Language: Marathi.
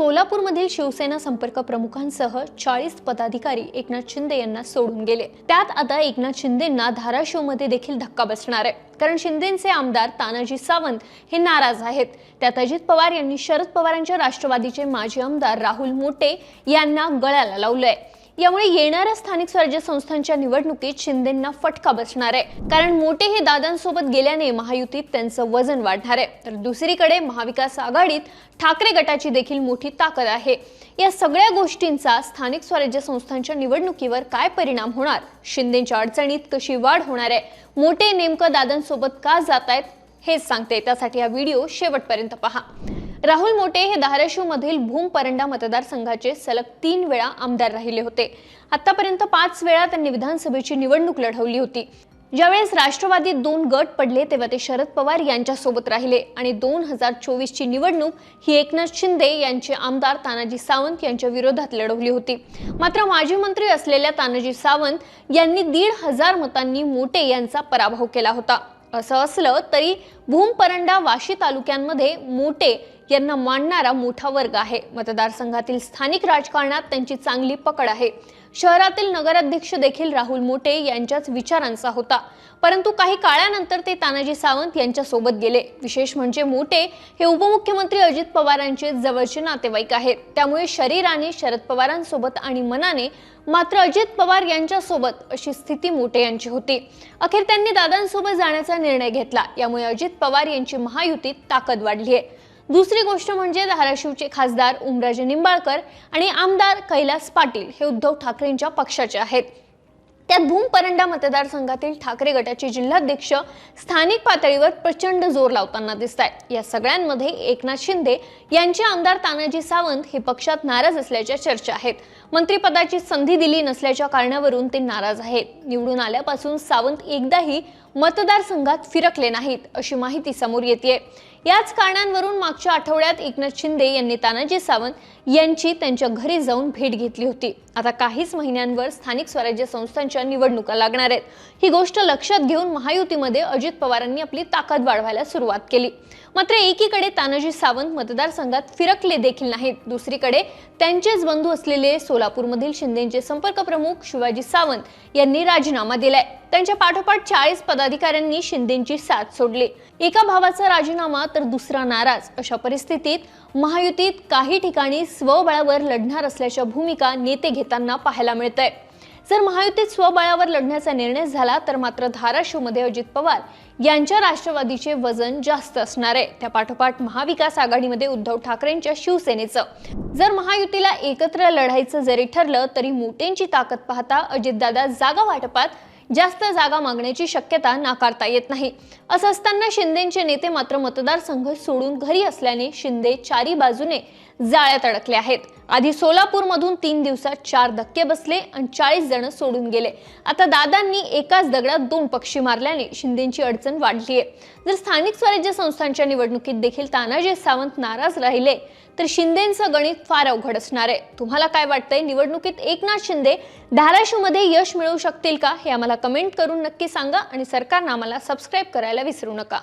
सोलापूरमधील शिवसेना संपर्क प्रमुखांसह चाळीस पदाधिकारी एकनाथ शिंदे यांना सोडून गेले. त्यात आता एकनाथ शिंदेंना धाराशिवमध्ये देखील धक्का बसणार आहे. कारण शिंदेचे आमदार तानाजी सावंत हे नाराज आहेत. त्यात अजित पवार यांनी शरद पवारांच्या राष्ट्रवादीचे माजी आमदार राहुल मोटे यांना गळ्याला लावलंय. यामुळे येणाऱ्या स्थानिक स्वराज्य संस्थांच्या निवडणुकीत शिंदेंना फटका बसणार आहे. कारण मोठे हे दादांसोबत गेल्याने महायुतीत त्यांचं वजन वाढणार आहे. तर दुसरीकडे महाविकास आघाडीत ठाकरे गटाची देखील मोठी ताकद आहे. या सगळ्या गोष्टींचा स्थानिक स्वराज्य संस्थांच्या निवडणुकीवर काय परिणाम होणार? शिंदेच्या अडचणीत कशी वाढ होणार आहे? मोठे नेमकं दादांसोबत का जात आहेत हेच सांगते. त्यासाठी हा व्हिडिओ शेवटपर्यंत पहा. राहुल मोटे हे धाराशिव मधील भूम परंडा मतदारसंघाचे सलग तीन वेळा आमदार राहिले होते. आतापर्यंत पाच वेळा त्यांनी विधानसभेची निवडणूक लढवली होती. ज्यावेळेस राष्ट्रवादीत दोन गट पडले तेव्हा ते शरद पवार यांच्यासोबत राहिले आणि दोन हजार चोवीसची निवडणूक ही एकनाथ शिंदे यांचे आमदार तानाजी सावंत यांच्या विरोधात लढवली होती. मात्र माजी मंत्री असलेल्या तानाजी सावंत यांनी दीड हजार मतांनी मोटे यांचा पराभव केला होता. असं असलं तरी भूम परंडा वाशी तालुक्यांमध्ये मोटे यांना मानणारा मोठा वर्ग आहे. मतदारसंघातील स्थानिक राजकारणात त्यांची चांगली पकड आहे. शहरातील नगराध्यक्ष देखील राहुल मोटे यांच्याच विचारांचा होता. परंतु काही काळानंतर ते तानाजी सावंत यांच्यासोबत गेले. विशेष म्हणजे मोटे हे उपमुख्यमंत्री अजित पवारांचे जवळचे नातेवाईक आहेत. त्यामुळे शरीराने शरद पवारांसोबत आणि मनाने मात्र अजित पवार यांच्यासोबत अशी स्थिती मोटे यांची होती. अखेर त्यांनी दादांसोबत जाण्याचा निर्णय घेतला. यामुळे अजित पवार यांची महायुतीत ताकद वाढली आहे. दुसरी गोष्ट म्हणजे धाराशिवचे खासदार उमराजे निंबाळकर आणि आमदार कैलास पाटील हे उद्धव ठाकरेंच्या पक्षाचे आहेत. त्यात भूम परंडा मतदारसंघातील ठाकरे गटाचे जिल्हाध्यक्ष स्थानिक पातळीवर प्रचंड जोर लावताना दिसत आहेत या सगळ्यांमध्ये एकनाथ शिंदे यांचे आमदार तानाजी सावंत हे पक्षात नाराज असल्याच्या चर्चा आहेत. मंत्रिपदाची संधी दिली नसल्याच्या कारणावरून ते नाराज आहेत. निवडून आल्यापासून सावंत एकदाही मतदारसंघात फिरकले नाहीत अशी माहिती समोर येते याच कारणांवरून मागच्या आठवड्यात एकनाथ शिंदे यांनी तानाजी सावंत यांची त्यांच्या घरी जाऊन भेट घेतली होती. आता काहीच महिन्यांवर स्थानिक स्वराज्य संस्थांच्या निवडणुका लागणार आहेत. ही गोष्ट लक्षात घेऊन महायुतीमध्ये अजित पवारांनी आपली ताकद वाढवायला सुरुवात केली. मात्र एकीकडे तानाजी सावंत मतदारसंघात फिरकले देखील नाहीत. दुसरीकडे त्यांचेच बंधू असलेले सोलापूरमधील शिंदेचे संपर्क प्रमुख शिवाजी सावंत यांनी राजीनामा दिलाय. त्यांच्या पाठोपाठ चाळीस पदाधिकाऱ्यांनी शिंदेची साथ सोडली. एका भावाचा राजीनामा तर दुसरा नाराज अशा परिस्थितीत महायुतीत काही ठिकाणी स्वबळावर लढणार असल्याच्या भूमिका नेते घेताना पाहायला मिळतंय. जर महायुतीत स्वबळावर लढण्याचा निर्णय झाला तर मात्र धाराशिवमध्ये अजित पवार यांच्या राष्ट्रवादीचे वजन जास्त असणार आहे. त्या पाठोपाठ महाविकास आघाडीमध्ये उद्धव ठाकरेंच्या शिवसेनेचं. जर महायुतीला एकत्र लढायचं जरी ठरलं तरी मोटेंची ताकद पाहता अजितदादा जागा वाटपात जास्त जागा मागण्याची शक्यता नाकारता येत नाही. असं असताना शिंदेचे नेते मात्र मतदारसंघ सोडून घरी असल्याने शिंदे चारी बाजूने जाळ्यात अडकले आहेत. आधी सोलापूरमधून तीन दिवसात चार धक्के बसले आणि चाळीस जण सोडून गेले. आता दादांनी एकाच दगडात दोन पक्षी मारल्याने शिंदेची अडचण वाढली आहे. जर स्थानिक स्वराज्य संस्थांच्या निवडणुकीत देखील तानाजी सावंत नाराज राहिले तर शिंदेचं गणित फार अवघड असणार आहे. तुम्हाला काय वाटतंय? निवडणुकीत एकनाथ शिंदे धाराशिवमध्ये यश मिळवू शकतील का? हे आम्हाला कमेंट करून नक्की सांगा आणि सरकारनं आम्हाला सबस्क्राईब करायला विसरू नका.